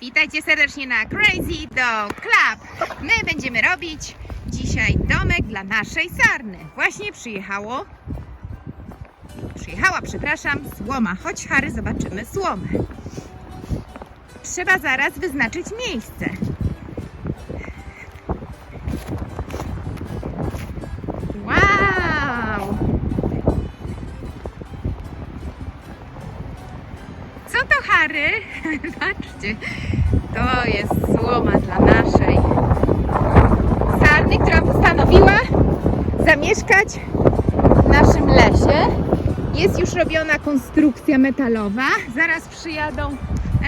Witajcie serdecznie na Crazy Dog Club. My będziemy robić dzisiaj domek dla naszej sarny. Właśnie przyjechało. Przyjechała, przepraszam, słoma. Chodź, Harry, zobaczymy słomę. Trzeba zaraz wyznaczyć miejsce. Co to Harry? Patrzcie, to jest słoma dla naszej sarny, która postanowiła zamieszkać w naszym lesie. Jest już robiona konstrukcja metalowa. Zaraz przyjadą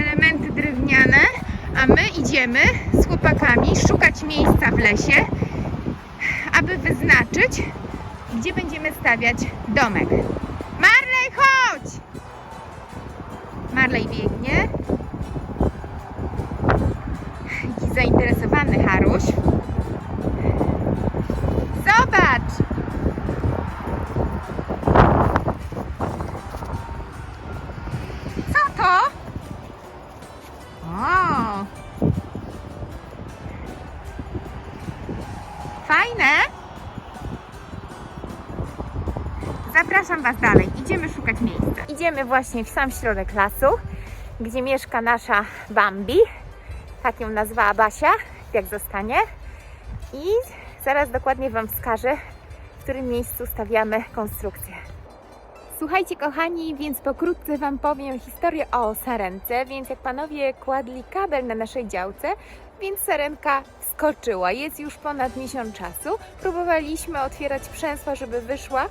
elementy drewniane, a my idziemy z chłopakami szukać miejsca w lesie, aby wyznaczyć, gdzie będziemy stawiać domek. Marley biegnie. Jaki zainteresowany Haruś. Zobacz! Co to? O! Fajne? Zapraszam Was dalej. Idziemy szukać miejsca. Idziemy właśnie w sam środek lasu, gdzie mieszka nasza Bambi. Tak ją nazwała Basia, jak zostanie. I zaraz dokładnie Wam wskażę, w którym miejscu stawiamy konstrukcję. Słuchajcie kochani, więc pokrótce Wam powiem historię o sarence, więc jak panowie kładli kabel na naszej działce, więc sarenka skoczyła. Jest już ponad miesiąc czasu. Próbowaliśmy otwierać przęsła, żeby wyszła,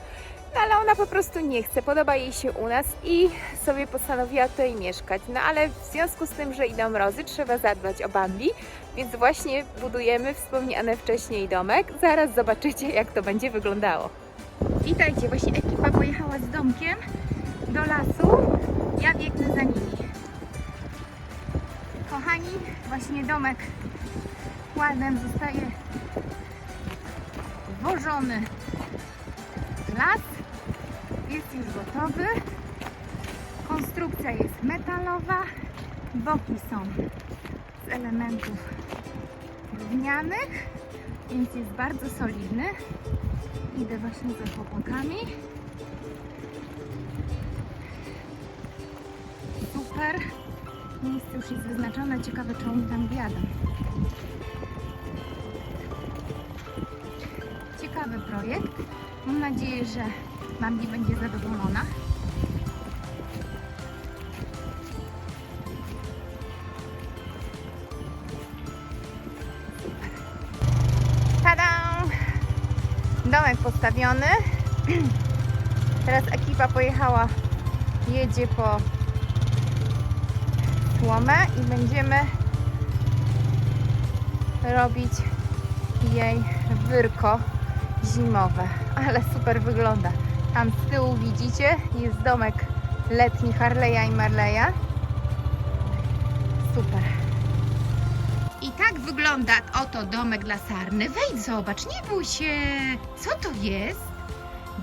ale ona po prostu nie chce, podoba jej się u nas i sobie postanowiła tutaj mieszkać. No ale w związku z tym, że idą mrozy, trzeba zadbać o Bambi, więc właśnie budujemy wspomniany wcześniej domek. Zaraz zobaczycie, jak to będzie wyglądało. Witajcie, właśnie ekipa pojechała z domkiem do lasu. Ja biegnę za nimi. Kochani, właśnie domek ładem zostaje włożony w las. Jest już gotowy. Konstrukcja jest metalowa. Boki są z elementów drewnianych, więc jest bardzo solidny. Idę właśnie za chłopakami. Super. Miejsce już jest wyznaczone. Ciekawe, czy oni tam wjadą. Ciekawy projekt. Mam nadzieję, że Bambi będzie zadowolona. Tada! Domek postawiony. Teraz ekipa pojechała, jedzie po słomę i będziemy robić jej wyrko zimowe. Ale super wygląda. Tam z tyłu widzicie, jest domek letni Harleya i Marleya. Super. I tak wygląda oto domek dla sarny. Wejdź, zobacz, nie bój się. Co to jest?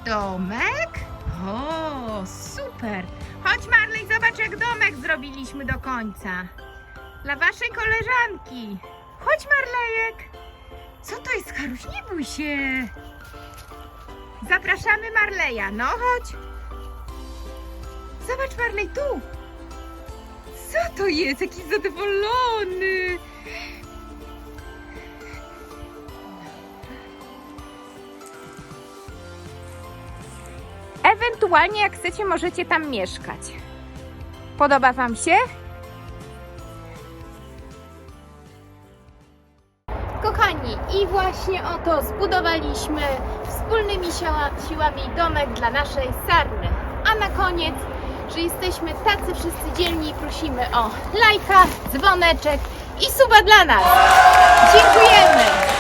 Domek? O, super. Chodź Marley, zobacz jak domek zrobiliśmy do końca. Dla waszej koleżanki. Chodź Marlejek. Co to jest, Haruś? Nie bój się. Zapraszamy Marleja. No chodź. Zobacz Marley, tu. Co to jest? Jaki zadowolony. Ewentualnie, jak chcecie, możecie tam mieszkać. Podoba Wam się? Kochani, i właśnie oto zbudowaliśmy wspólnymi siła- siłami domek dla naszej sarny. A na koniec, że jesteśmy tacy wszyscy dzielni, prosimy o lajka, dzwoneczek i suba dla nas. Dziękujemy!